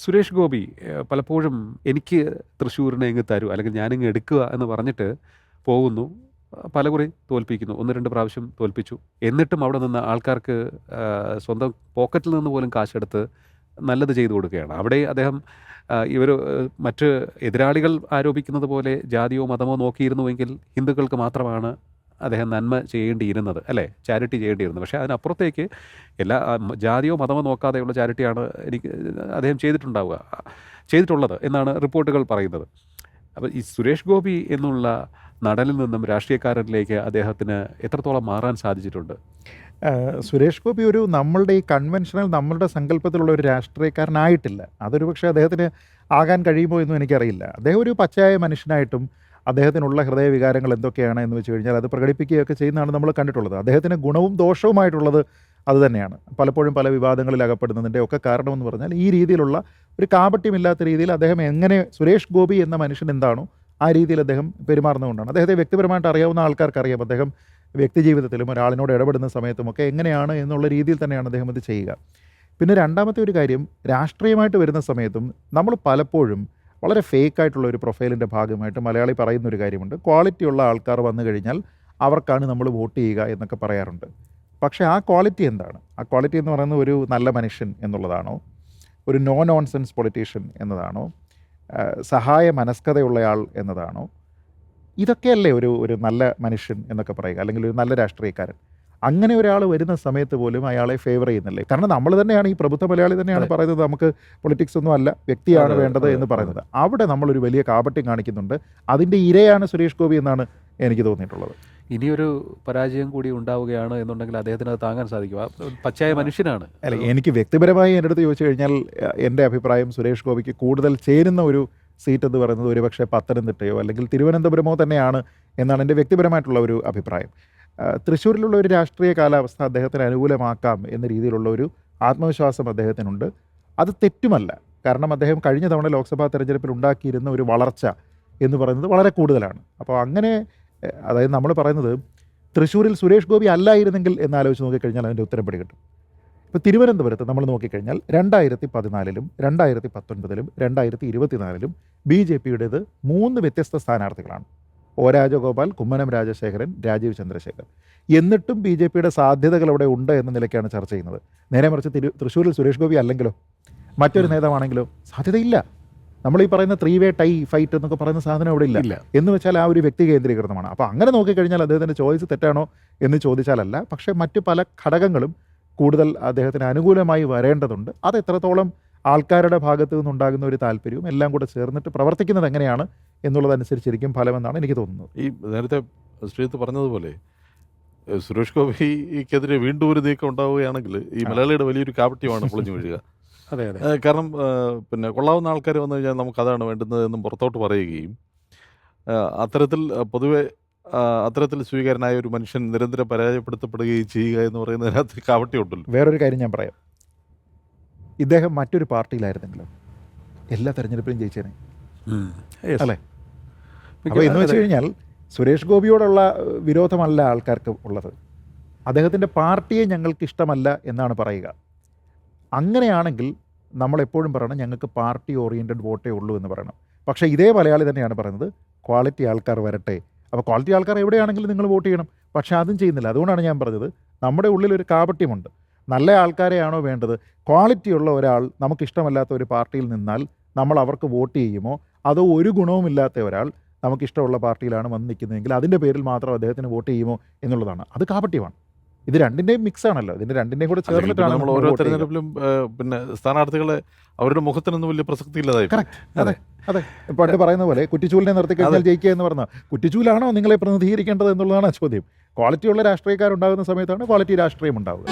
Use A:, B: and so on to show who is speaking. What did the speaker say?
A: സുരേഷ് ഗോപി പലപ്പോഴും എനിക്ക് തൃശ്ശൂരിനെ ഇങ്ങ് തരൂ അല്ലെങ്കിൽ ഞാനിങ്ങ് എടുക്കുക എന്ന് പറഞ്ഞിട്ട് പോകുന്നു. പലകുറി തോൽപ്പിക്കുന്നു. ഒന്ന് രണ്ട് പ്രാവശ്യം തോൽപ്പിച്ചു. എന്നിട്ടും അവിടെ നിന്ന് ആൾക്കാർക്ക് സ്വന്തം പോക്കറ്റിൽ നിന്ന് പോലും കാശെടുത്ത് നല്ലത് ചെയ്തു കൊടുക്കുകയാണ്. അവിടെ അദ്ദേഹം ഇവർ മറ്റ് എതിരാളികൾ ആരോപിക്കുന്നത് പോലെ ജാതിയോ മതമോ നോക്കിയിരുന്നുവെങ്കിൽ ഹിന്ദുക്കൾക്ക് മാത്രമാണ് അദ്ദേഹം നന്മ ചെയ്യേണ്ടിയിരുന്നത് അല്ലേ? ചാരിറ്റി ചെയ്യേണ്ടിയിരുന്നത് പക്ഷേ അതിനപ്പുറത്തേക്ക് എല്ലാ ജാതിയോ മതമോ നോക്കാതെയുള്ള ചാരിറ്റിയാണ് എനിക്ക് അദ്ദേഹം ചെയ്തിട്ടുണ്ടാവുക ചെയ്തിട്ടുള്ളത് എന്നാണ് റിപ്പോർട്ടുകൾ പറയുന്നത്. അപ്പോൾ ഈ സുരേഷ് ഗോപി എന്നുള്ള നടനിൽ നിന്നും രാഷ്ട്രീയക്കാരനിലേക്ക് അദ്ദേഹത്തിന് എത്രത്തോളം മാറാൻ സാധിച്ചിട്ടുണ്ട്?
B: സുരേഷ് ഗോപി ഒരു നമ്മളുടെ ഈ കൺവെൻഷണൽ നമ്മളുടെ സങ്കല്പത്തിലുള്ള ഒരു രാഷ്ട്രീയക്കാരനായിട്ടില്ല. അതൊരു പക്ഷേ അദ്ദേഹത്തിന് ആകാൻ കഴിയുമോ എന്നും എനിക്കറിയില്ല. അദ്ദേഹം ഒരു പച്ചയായ മനുഷ്യനായിട്ടും അദ്ദേഹത്തിനുള്ള ഹൃദയവികാരങ്ങൾ എന്തൊക്കെയാണ് എന്ന് വെച്ച് കഴിഞ്ഞാൽ അത് പ്രകടിപ്പിക്കുകയൊക്കെ ചെയ്യുന്നതാണ് നമ്മൾ കണ്ടിട്ടുള്ളത്. അദ്ദേഹത്തിന് ഗുണവും ദോഷവുമായിട്ടുള്ളത് അത് തന്നെയാണ്. പലപ്പോഴും പല വിവാദങ്ങളിൽ അകപ്പെടുന്നതിന്റെ ഒക്കെ കാരണമെന്ന് പറഞ്ഞാൽ ഈ രീതിയിലുള്ള ഒരു കാപട്യമില്ലാത്ത രീതിയിൽ അദ്ദേഹം എങ്ങനെ സുരേഷ് ഗോപി എന്ന മനുഷ്യൻ എന്താണോ ആ രീതിയിൽ അദ്ദേഹം പെരുമാറുന്നതുകൊണ്ടാണ്. അദ്ദേഹത്തെ വ്യക്തിപരമായിട്ട് അറിയാവുന്ന ആൾക്കാർക്കറിയാം. അദ്ദേഹം വ്യക്തിജീവിതത്തിലും ഒരാളിനോട് ഇടപെടുന്ന സമയത്തുമൊക്കെ എങ്ങനെയാണ് എന്നുള്ള രീതിയിൽ തന്നെയാണ് അദ്ദേഹം അത് ചെയ്യുക. പിന്നെ രണ്ടാമത്തെ ഒരു കാര്യം രാഷ്ട്രീയമായിട്ട് വരുന്ന സമയത്തും നമ്മൾ പലപ്പോഴും വളരെ ഫേക്ക് ആയിട്ടുള്ള ഒരു പ്രൊഫൈലിന്റെ ഭാഗമായിട്ട് മലയാളി പറയുന്ന ഒരു കാര്യമുണ്ട്. ക്വാളിറ്റി ഉള്ള ആൾക്കാർ വന്നു കഴിഞ്ഞാൽ അവർക്കാണ് നമ്മൾ വോട്ട് ചെയ്യുക എന്നൊക്കെ പറയാറുണ്ട്. പക്ഷേ ആ ക്വാളിറ്റി എന്താണ്? ആ ക്വാളിറ്റി എന്ന് പറയുന്നത് ഒരു നല്ല മനുഷ്യൻ എന്നുള്ളതാണോ? ഒരു നോ നോൺസെൻസ് പൊളിറ്റീഷ്യൻ എന്നതാണോ? സഹായ മനസ്കതയുള്ളയാൾ എന്നതാണോ? ഇതൊക്കെയല്ലേ ഒരു ഒരു നല്ല മനുഷ്യൻ എന്നൊക്കെ പറയുക അല്ലെങ്കിൽ ഒരു നല്ല രാഷ്ട്രീയക്കാരൻ. അങ്ങനെ ഒരാൾ വരുന്ന സമയത്ത് പോലും അയാളെ ഫേവർ ചെയ്യുന്നില്ലേ? കാരണം നമ്മൾ തന്നെയാണ് ഈ പ്രബുദ്ധ മലയാളി തന്നെയാണ് പറയുന്നത്. നമുക്ക് പൊളിറ്റിക്സ് ഒന്നും അല്ല വ്യക്തിയാണ് വേണ്ടത് എന്ന് പറയുന്നത്. അവിടെ നമ്മളൊരു വലിയ കാപട്യം കാണിക്കുന്നുണ്ട്. അതിന്റെ ഇരയാണ് സുരേഷ് ഗോപി എന്നാണ് എനിക്ക് തോന്നിയിട്ടുള്ളത്.
A: ഇനിയൊരു പരാജയം കൂടി ഉണ്ടാവുകയാണ് എന്നുണ്ടെങ്കിൽ അദ്ദേഹത്തിന് അത് താങ്ങാൻ സാധിക്കും. പച്ചയായ മനുഷ്യനാണ്.
B: അല്ല എനിക്ക് വ്യക്തിപരമായി എന്റെ അടുത്ത് ചോദിച്ചു കഴിഞ്ഞാൽ എന്റെ അഭിപ്രായം സുരേഷ് ഗോപിക്ക് കൂടുതൽ ചേരുന്ന ഒരു സീറ്റ് എന്ന് പറയുന്നത് ഒരുപക്ഷെ പത്തനംതിട്ടയോ അല്ലെങ്കിൽ തിരുവനന്തപുരമോ തന്നെയാണ് എന്നാണ് എന്റെ വ്യക്തിപരമായിട്ടുള്ള ഒരു അഭിപ്രായം. തൃശ്ശൂരിലുള്ള ഒരു രാഷ്ട്രീയ കാലാവസ്ഥ അദ്ദേഹത്തിന് അനുകൂലമാക്കാം എന്ന രീതിയിലുള്ള ഒരു ആത്മവിശ്വാസം അദ്ദേഹത്തിനുണ്ട്. അത് തെറ്റുമല്ല. കാരണം അദ്ദേഹം കഴിഞ്ഞ തവണ ലോക്സഭാ തെരഞ്ഞെടുപ്പിൽ ഉണ്ടാക്കിയിരുന്ന ഒരു വളർച്ച എന്ന് പറയുന്നത് വളരെ കൂടുതലാണ്. അപ്പോൾ അങ്ങനെ അതായത് നമ്മൾ പറയുന്നത് തൃശ്ശൂരിൽ സുരേഷ് ഗോപി അല്ലായിരുന്നെങ്കിൽ എന്നാലോചിച്ച് നോക്കിക്കഴിഞ്ഞാൽ അതിന്റെ ഉത്തരം പിടികിട്ടും. ഇപ്പോൾ തിരുവനന്തപുരത്ത് നമ്മൾ നോക്കിക്കഴിഞ്ഞാൽ രണ്ടായിരത്തി പതിനാലിലും രണ്ടായിരത്തി പത്തൊൻപതിലും രണ്ടായിരത്തി ഇരുപത്തിനാലിലും ബി ജെ പിയുടേത് മൂന്ന് വ്യത്യസ്ത സ്ഥാനാർത്ഥികളാണ്. ഒ രാജഗോപാൽ കുമ്മനം രാജശേഖരൻ രാജീവ് ചന്ദ്രശേഖർ. എന്നിട്ടും ബി ജെ പിയുടെ സാധ്യതകൾ അവിടെ ഉണ്ട് എന്ന നിലയ്ക്കാണ് ചർച്ച ചെയ്യുന്നത്. നേരെ മറിച്ച് തിരു തൃശ്ശൂരിൽ സുരേഷ് ഗോപി അല്ലെങ്കിലോ? മറ്റൊരു നേതാവാണെങ്കിലോ? സാധ്യതയില്ല. നമ്മൾ ഈ പറയുന്ന ത്രീ വേ ടൈ ഫൈറ്റ് എന്നൊക്കെ പറയുന്ന സാധനം അവിടെ ഇല്ല.
A: ഇല്ല.
B: എന്ന് വെച്ചാൽ ആ ഒരു വ്യക്തി കേന്ദ്രീകൃതമാണ്. അപ്പോൾ അങ്ങനെ നോക്കിക്കഴിഞ്ഞാൽ അദ്ദേഹത്തിന്റെ ചോയ്സ് തെറ്റാണോ എന്ന് ചോദിച്ചാലല്ല. പക്ഷേ മറ്റു പല ഘടകങ്ങളും കൂടുതൽ അദ്ദേഹത്തിന് അനുകൂലമായി വരേണ്ടതുണ്ട്. അത് എത്രത്തോളം ആൾക്കാരുടെ ഭാഗത്തു നിന്നുണ്ടാകുന്ന ഒരു താല്പര്യവും എല്ലാം കൂടെ ചേർന്നിട്ട് പ്രവർത്തിക്കുന്നത് എങ്ങനെയാണ് എന്നുള്ളതനുസരിച്ചിരിക്കും ഫലമെന്നാണ് എനിക്ക് തോന്നുന്നത്.
C: ഈ നേരത്തെ ശ്രീത്ത് പറഞ്ഞതുപോലെ സുരേഷ് ഗോപിക്കെതിരെ വീണ്ടും ഒരു നീക്കം ഉണ്ടാവുകയാണെങ്കിൽ ഈ മലയാളിയുടെ വലിയൊരു കാപട്യമാണ് പൊളിഞ്ഞു വീഴുക.
A: അതെ അതെ.
C: കാരണം പിന്നെ കൊള്ളാവുന്ന ആൾക്കാർ വന്നു കഴിഞ്ഞാൽ നമുക്ക് അതാണ് വേണ്ടുന്നത് എന്നും പുറത്തോട്ട് പറയുകയും അത്തരത്തിൽ പൊതുവെ അത്തരത്തിൽ സ്വീകാരനായ ഒരു മനുഷ്യൻ നിരന്തരം പരാജയപ്പെടുത്തപ്പെടുകയും ചെയ്യുക എന്ന് പറയുന്നതിനകത്ത് കാവട്ടിയുണ്ടല്ലോ
B: വേറൊരു കാര്യം ഞാൻ പറയാം. ഇദ്ദേഹം മറ്റൊരു പാർട്ടിയിലായിരുന്നെങ്കിലോ എല്ലാ തെരഞ്ഞെടുപ്പിലും ജയിച്ചേനെ. അല്ലേ? അപ്പോൾ എന്ന് വെച്ച് കഴിഞ്ഞാൽ സുരേഷ് ഗോപിയോടുള്ള വിരോധമല്ല ആൾക്കാർക്ക് ഉള്ളത്. അദ്ദേഹത്തിന്റെ പാർട്ടിയെ ഞങ്ങൾക്ക് ഇഷ്ടമല്ല എന്നാണ് പറയുക. അങ്ങനെയാണെങ്കിൽ നമ്മൾ എപ്പോഴും പറയണം ഞങ്ങൾക്ക് പാർട്ടി ഓറിയന്റഡ് വോട്ടേ ഉള്ളൂ എന്ന് പറയണം. പക്ഷേ ഇതേ മലയാളി തന്നെയാണ് പറയുന്നത് ക്വാളിറ്റി ആൾക്കാർ വരട്ടെ. അപ്പോൾ ക്വാളിറ്റി ആൾക്കാർ എവിടെയാണെങ്കിലും നിങ്ങൾ വോട്ട് ചെയ്യണം. പക്ഷേ അതും ചെയ്യുന്നില്ല. അതുകൊണ്ടാണ് ഞാൻ പറഞ്ഞത് നമ്മുടെ ഉള്ളിൽ ഒരു കാപട്യമുണ്ട്. നല്ല ആൾക്കാരെയാണോ വേണ്ടത്? ക്വാളിറ്റിയുള്ള ഒരാൾ നമുക്കിഷ്ടമല്ലാത്ത ഒരു പാർട്ടിയിൽ നിന്നാൽ നമ്മൾ അവർക്ക് വോട്ട് ചെയ്യുമോ? അതോ ഒരു ഗുണവുമില്ലാത്ത ഒരാൾ നമുക്കിഷ്ടമുള്ള പാർട്ടിയിലാണ് വന്ന് നിൽക്കുന്നതെങ്കിൽ അതിന്റെ പേരിൽ മാത്രം അദ്ദേഹത്തിന് വോട്ട് ചെയ്യുമോ എന്നുള്ളതാണ്. അത് കാപട്യമാണ്. ഇത് രണ്ടിന്റെയും മിക്സ് ആണല്ലോ. ഇതിന്റെ രണ്ടിന്റെയും കൂടെ ചേർന്നിട്ടാണ്
C: നമ്മൾ ഓരോ തെരഞ്ഞെടുപ്പിലും പിന്നെ സ്ഥാനാർത്ഥികളെ അവരുടെ മുഖത്തിനൊന്നും വലിയ പ്രസക്തി ഇല്ലാതായി
B: അതെ. അതെ അതെ. പണ്ട് പറയുന്ന പോലെ കുറ്റിച്ചൂലിനെ നിർത്തി കഴിഞ്ഞാൽ ജയിക്കുക എന്ന് പറഞ്ഞാൽ കുറ്റിച്ചൂലാണോ നിങ്ങളെ പ്രതിനിധീകരിക്കേണ്ടത് എന്നുള്ളതാണ് ചോദ്യം. ക്വാളിറ്റിയുള്ള രാഷ്ട്രീയക്കാരുണ്ടാകുന്ന സമയത്താണ് ക്വാളിറ്റി രാഷ്ട്രീയം ഉണ്ടാവുക.